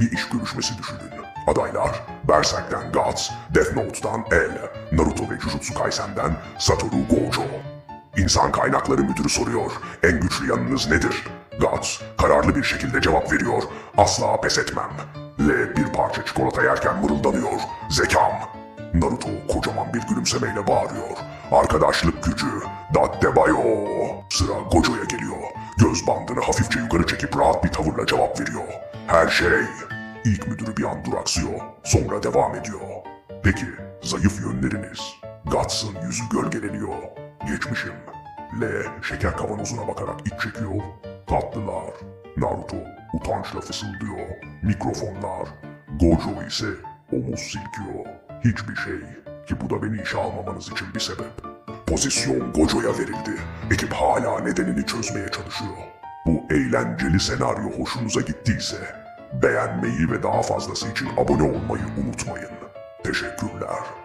bir iş görüşmesi düşünün. Adaylar Berserk'ten Guts, Death Note'dan El, Naruto ve Jujutsu Kaisen'den Satoru Gojo. İnsan kaynakları müdürü soruyor, en güçlü yanınız nedir? Guts kararlı bir şekilde cevap veriyor, asla pes etmem. L bir parça çikolata yerken mırıldanıyor, zekam. Naruto kocaman bir gülümsemeyle bağırıyor. Arkadaşlık gücü, Dattebayo. Sıra Gojo'ya geliyor. Göz bandını hafifçe yukarı çekip rahat bir tavırla cevap veriyor. Her şey. İlk müdürü bir an duraksıyor, sonra devam ediyor. Peki, zayıf yönleriniz? Guts'ın yüzü gölgeleniyor. Geçmişim. L şeker kavanozuna bakarak iç çekiyor. Tatlılar. Naruto utançla fısıldıyor. Mikrofonlar. Gojo ise omuz silkiyor. Hiçbir şey. Ki bu da beni işe almamanız için bir sebep. Pozisyon Gojo'ya verildi. Ekip hala nedenini çözmeye çalışıyor. Bu eğlenceli senaryo hoşunuza gittiyse beğenmeyi ve daha fazlası için abone olmayı unutmayın. Teşekkürler.